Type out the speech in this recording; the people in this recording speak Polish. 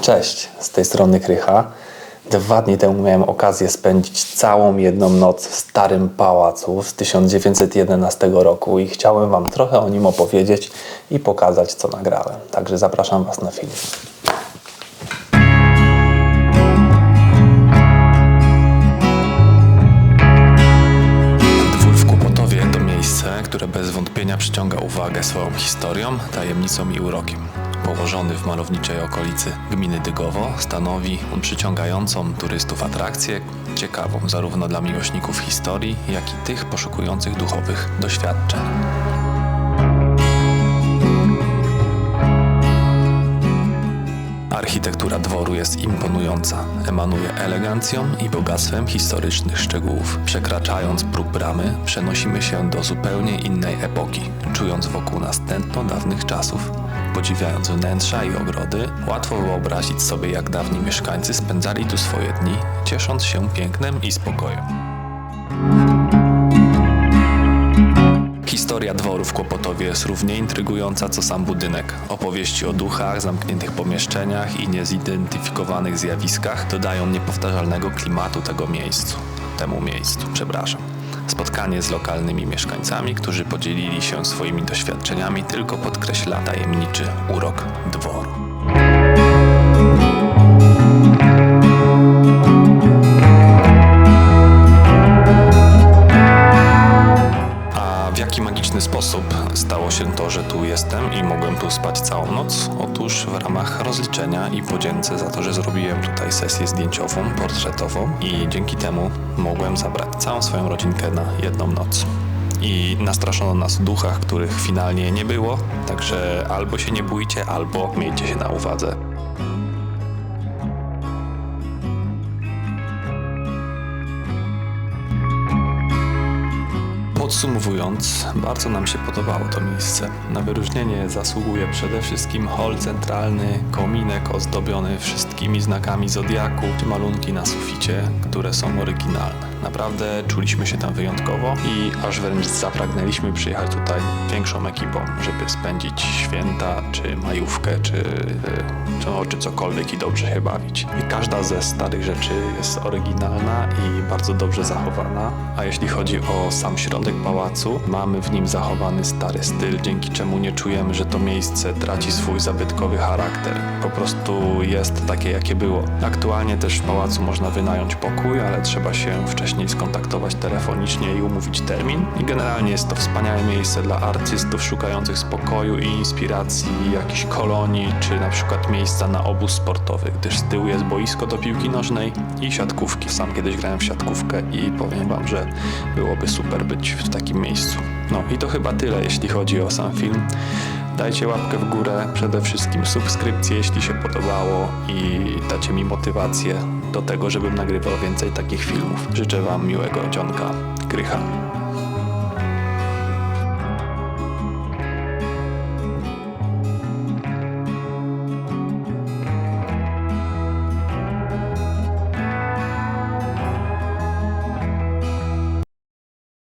Cześć, z tej strony Krycha. Dwa dni temu miałem okazję spędzić całą jedną noc w starym pałacu z 1911 roku i chciałem Wam trochę o nim opowiedzieć i pokazać, co nagrałem. Także zapraszam Was na film. Które bez wątpienia przyciąga uwagę swoją historią, tajemnicą i urokiem. Położony w malowniczej okolicy gminy Dygowo, stanowi przyciągającą turystów atrakcję, ciekawą zarówno dla miłośników historii, jak i tych poszukujących duchowych doświadczeń. Architektura dworu jest imponująca. Emanuje elegancją i bogactwem historycznych szczegółów. Przekraczając próg bramy, przenosimy się do zupełnie innej epoki, czując wokół nas tętno dawnych czasów. Podziwiając wnętrza i ogrody, łatwo wyobrazić sobie, jak dawni mieszkańcy spędzali tu swoje dni, ciesząc się pięknem i spokojem. Historia dworu w Kłopotowie jest równie intrygująca co sam budynek. Opowieści o duchach, zamkniętych pomieszczeniach i niezidentyfikowanych zjawiskach dodają niepowtarzalnego klimatu tego miejscu. Temu miejscu, przepraszam. Spotkanie z lokalnymi mieszkańcami, którzy podzielili się swoimi doświadczeniami, tylko podkreśla tajemniczy urok dworu. I mogłem tu spać całą noc? Otóż w ramach rozliczenia i podzięce za to, że zrobiłem tutaj sesję zdjęciową, portretową i dzięki temu mogłem zabrać całą swoją rodzinkę na jedną noc. I nastraszono nas w duchach, których finalnie nie było, także albo się nie bójcie, albo miejcie się na uwadze. Podsumowując, bardzo nam się podobało to miejsce. Na wyróżnienie zasługuje przede wszystkim hol centralny, kominek ozdobiony wszystkimi znakami zodiaku, czy malunki na suficie, które są oryginalne. Naprawdę czuliśmy się tam wyjątkowo i aż wręcz zapragnęliśmy przyjechać tutaj większą ekipą, żeby spędzić święta, czy majówkę, czy, czy, cokolwiek i dobrze się bawić. I każda ze starych rzeczy jest oryginalna i bardzo dobrze zachowana, a jeśli chodzi o sam środek pałacu, mamy w nim zachowany stary styl, dzięki czemu nie czujemy, że to miejsce traci swój zabytkowy charakter. Po prostu jest takie, jakie było. Aktualnie też w pałacu można wynająć pokój, ale trzeba się wcześniej skontaktować telefonicznie i umówić termin. I generalnie jest to wspaniałe miejsce dla artystów szukających spokoju i inspiracji, jakichś kolonii, czy na przykład miejsca na obóz sportowy, gdyż z tyłu jest boisko do piłki nożnej i siatkówki. Sam kiedyś grałem w siatkówkę i powiem wam, że byłoby super być w takim miejscu. No i to chyba tyle, jeśli chodzi o sam film. Dajcie łapkę w górę, przede wszystkim subskrypcję, jeśli się podobało i dacie mi motywację do tego, żebym nagrywał więcej takich filmów. Życzę Wam miłego dzionka. Krycha.